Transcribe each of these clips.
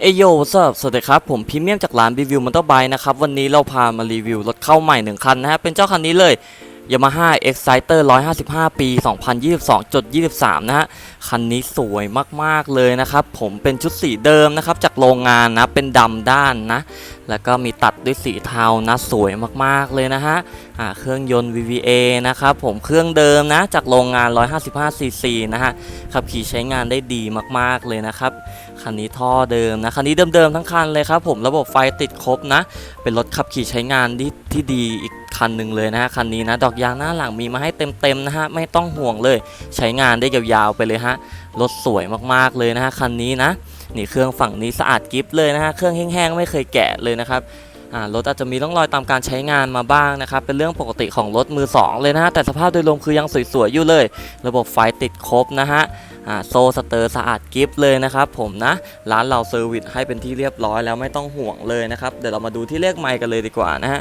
เอยโยสวัสสวัสดีครับ ผมพรีเมียมจากร้านรีวิวมอเตอร์ไบค์นะครับ วันนี้เราพามารีวิวรถเข้าใหม่หนึ่งคันนะฮะ เป็นเจ้าคันนี้เลย Yamaha Exciter 155 ปี 2022.23 นะฮะ คันนี้สวยมากๆเลยนะครับ ผมเป็นชุดสีเดิมนะครับ จากโรงงานนะ เป็นดำด้านนะ แล้วก็มีตัดด้วยสีเทานะ สวยมากๆเลยนะฮะเครื่องยนต์ VVA นะครับ ผมเครื่องเดิมนะ จากโรงงาน 155cc นะฮะขับขี่ใช้งานได้ดีมากๆเลยนะครับ คันนี้ท่อเดิมนะคันนี้เดิมๆทั้งคันเลยครับผมระบบไฟติดครบนะ เป็นรถขับขี่ใช้งานที่ที่ดีอีกคันหนึ่งเลยนะฮะคันนี้นะดอกยางหน้าหลังมีมาให้เต็มๆนะฮะไม่ต้องห่วงเลย ใช้งานได้ยาวๆไปเลยฮะรถสวยมากๆเลยนะฮะคันนี้นะนี่เครื่องฝั่งนี้สะอาดกิฟเลยนะฮะเครื่องแห้งๆไม่เคยแกะเลยนะครับ รถอาจจะมีร่องรอยตามการใช้งานมาบ้างนะครับ เป็นเรื่องปกติของรถมือ 2 เลยนะฮะ แต่สภาพโดยรวมคือยังสวยๆอยู่เลย ระบบไฟติดครบนะฮะโซสเตอร์สะอาดกิฟเลยนะครับผมนะ ร้านเราเซอร์วิสให้เป็นที่เรียบร้อยแล้วไม่ต้องห่วงเลยนะครับ เดี๋ยวเรามาดูที่เลขไมค์กันเลยดีกว่านะฮะ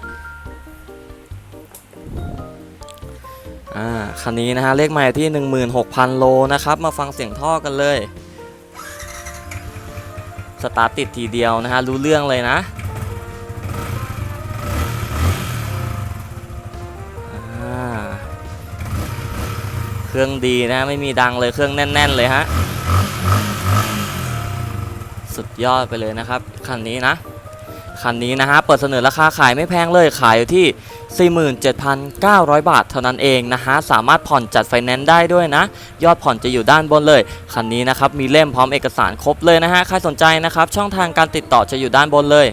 อ่าคันนี้นะฮะเลขไมค์ที่ 16,000 โลนะครับ มาฟังเสียงท่อกันเลย สตาร์ทติดทีเดียวนะฮะรู้เรื่องเลยนะ เครื่องดีนะไม่มีดังเลยเครื่องแน่น ๆ เลยฮะ สุดยอดไปเลยนะครับ คันนี้นะ คันนี้นะฮะ เปิดเสนอราคาขายไม่แพงเลยขายอยู่ที่ 47,900 บาทเท่านั้นเองนะฮะ สามารถผ่อนจัดไฟแนนซ์ได้ด้วยนะ ยอดผ่อนจะอยู่ด้านบนเลย คันนี้นะครับ มีเล่มพร้อมเอกสารครบเลยนะฮะ ใครสนใจนะครับ ช่องทางการติดต่อจะอยู่ด้านบนเลย